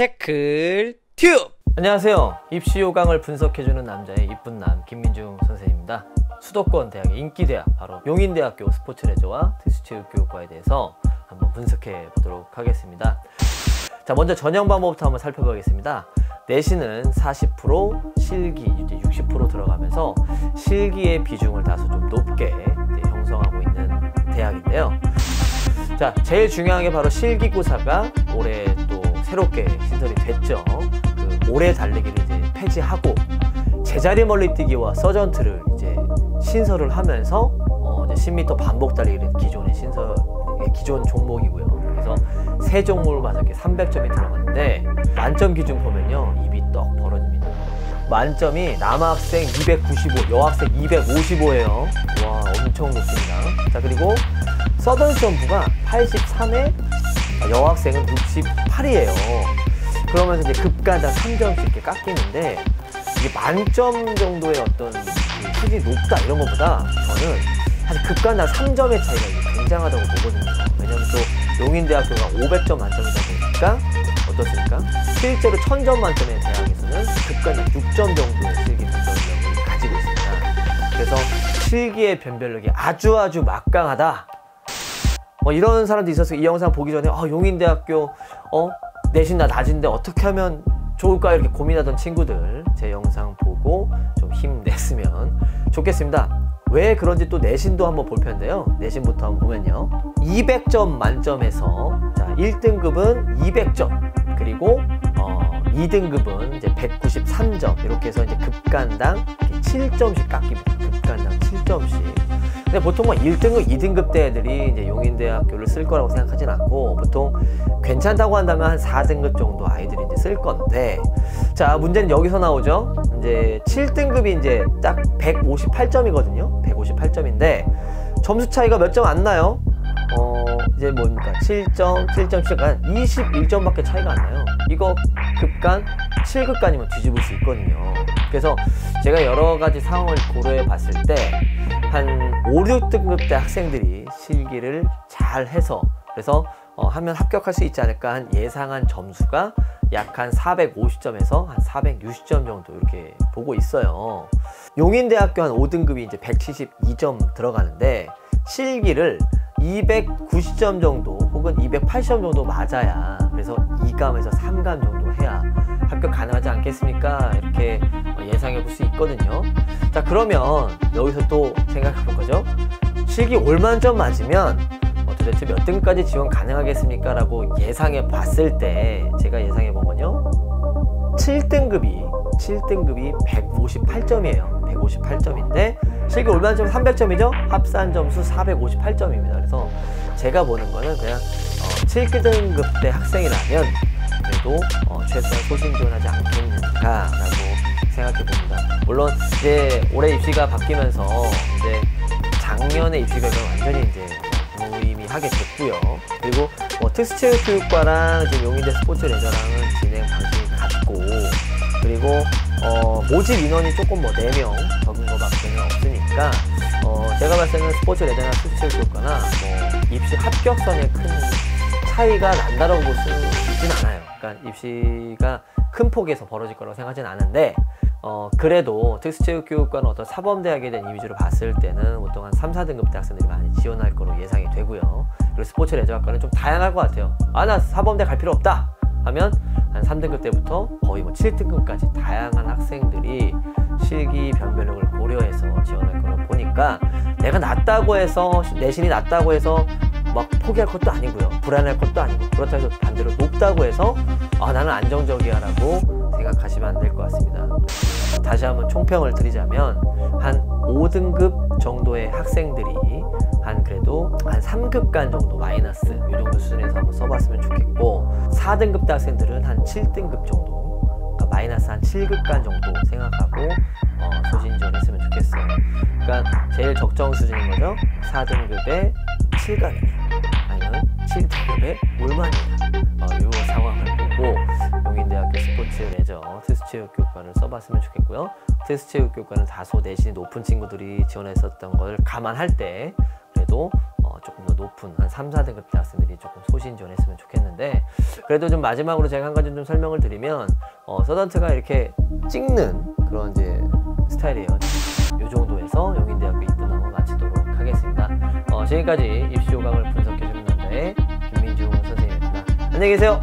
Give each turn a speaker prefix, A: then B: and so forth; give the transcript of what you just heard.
A: 체크 튜브
B: 안녕하세요. 입시 요강을 분석해주는 남자의 이쁜 남 김민중 선생입니다. 수도권 대학의 인기 대학 바로 용인대학교 스포츠레저와 특수체육교육과에 대해서 한번 분석해 보도록 하겠습니다. 자 먼저 전형 방법부터 한번 살펴보겠습니다. 내신은 40% 실기 이제 60% 들어가면서 실기의 비중을 다소 좀 높게 이제 형성하고 있는 대학인데요. 자 제일 중요한 게 바로 실기고사가 올해 또 새롭게 신설이 됐죠. 그 오래 달리기를 이제 폐지하고 제자리 멀리뛰기와 서전트를 이제 신설을 하면서 어 이제 10m 반복 달리기를 기존의 신설 기존 종목이고요. 그래서 세 종목을 맞아 이렇게 300점이 들어갔는데 만점 기준 보면요 입이 떡 벌어집니다. 만점이 남학생 295, 여학생 255예요. 와 엄청 높습니다. 자 그리고 서던 점프가 83에 여학생은 68이에요. 그러면서 이제 급가다 3점씩 이렇게 깎이는데 이게 만점 정도의 어떤 그 수준이 높다 이런 것보다 저는 사실 급가다 3점의 차이가 굉장하다고 보거든요. 왜냐면 또 용인대학교가 500점 만점이다 보니까 어떻습니까? 실제로 1000점 만점의 대학에서는 급가다 6점 정도의 실기 변별력을 가지고 있습니다. 그래서 실기의 변별력이 아주 아주 막강하다. 뭐 이런 사람도 있었어요. 이 영상 보기 전에 아, 용인대학교 어 내신 나 낮은데 어떻게 하면 좋을까 이렇게 고민하던 친구들 제 영상 보고 좀 힘냈으면 좋겠습니다. 왜 그런지 또 내신도 한번 볼 편인데요. 내신부터 한번 보면요. 200점 만점에서 자 1등급은 200점 그리고 어, 2등급은 이제 193점 이렇게 해서 이제 급간당 7점씩 깎입니다. 급간당 7점씩. 근데 보통 뭐 1등급, 2등급 대 애들이 이제 용인대학교를 쓸 거라고 생각하진 않고 보통 괜찮다고 한다면 한 4등급 정도 아이들이 이제 쓸 건데 자 문제는 여기서 나오죠. 이제 7등급이 이제 딱 158점이거든요. 158점인데 점수 차이가 몇 점 안 나요. 어 이제 뭡니까 7점, 7점씩 한 21점밖에 차이가 안 나요. 이거 급간 7급간이면 뒤집을 수 있거든요. 그래서 제가 여러 가지 상황을 고려해 봤을 때 한 5, 6등급 대 학생들이 실기를 잘 해서 그래서 어, 하면 합격할 수 있지 않을까 한 예상한 점수가 약 한 450점에서 한 460점 정도 이렇게 보고 있어요. 용인대학교 한 5등급이 이제 172점 들어가는데 실기를 290점 정도 혹은 280점 정도 맞아야 그래서 2감에서 3감 정도 해야 합격 가능하지 않겠습니까? 이렇게 예상해 볼 수 있거든요. 자 그러면 여기서 또 생각해 볼 거죠. 실기 올만점 맞으면 어, 도대체 몇 등까지 지원 가능하겠습니까? 라고 예상해 봤을 때 제가 예상해 본 건요. 7등급이 7등급이 158점이에요. 158점인데 실기 올만점 300점이죠? 합산 점수 458점입니다. 그래서 제가 보는 거는 그냥 어, 7등급 대 학생이라면 그래도 어, 최소한 소신 지원하지 않겠는가라고 생각해 봅니다. 물론 이제 올해 입시가 바뀌면서 이제 작년에 입시 결과 완전히 이제 무의미하게 됐고요. 그리고 뭐 특수체육교육과랑 지금 용인대 스포츠 레저랑은 진행 방식이 같고 그리고 어, 모집 인원이 조금 뭐 4명 적은 거밖에 없으니까 어, 제가 봤을 때는 스포츠 레저나 특수체육교육과나 뭐 입시 합격선에 큰 차이가 난다라고 볼 수 있진 않아요. 그러니까 입시가 큰 폭에서 벌어질 거라고 생각하진 않은데 어, 그래도 특수체육교육과는 어떤 사범대학에 대한 이미지로 봤을 때는 보통 한 3, 4등급 대 학생들이 많이 지원할 거로 예상이 되고요. 그리고 스포츠 레저학과는 좀 다양할 것 같아요. 아, 나 사범대 갈 필요 없다! 하면 한 3등급 때부터 거의 뭐 7등급까지 다양한 학생들이 실기 변별력을 고려해서 지원할 거로 보니까 내가 낮다고 해서 내신이 낮다고 해서 막 포기할 것도 아니고요. 불안할 것도 아니고 그렇다 해서 반대로 높다고 해서 아 나는 안정적이야라고 생각하시면 안 될 것 같습니다. 다시 한번 총평을 드리자면 한 5등급 정도의 학생들이 한 그래도 한 3급 간 정도 마이너스 이 정도 수준에서 한번 써봤으면 좋겠고 4등급 대 학생들은 한 7등급 정도 그러니까 마이너스 한 7급 간 정도 생각하고 어, 소신 지원했으면 좋겠어요. 그러니까 제일 적정 수준인 거죠. 4등급에 7강이냐 아니면 7등급에 올만이 체육 교과를 써봤으면 좋겠고요. 테스트체육 교과는 다소 내신이 높은 친구들이 지원했었던 걸 감안할 때 그래도 어, 조금 더 높은 한 3, 4등급 대 학생들이 조금 소신 지원했으면 좋겠는데 그래도 좀 마지막으로 제가 한 가지 좀 설명을 드리면 어, 서던트가 이렇게 찍는 그런 이제 스타일이에요. 이 정도에서 용인대학교 입문함을 마치도록 하겠습니다. 어, 지금까지 입시 요강을 분석해주는 남자의 김민중 선생님입니다. 안녕히 계세요.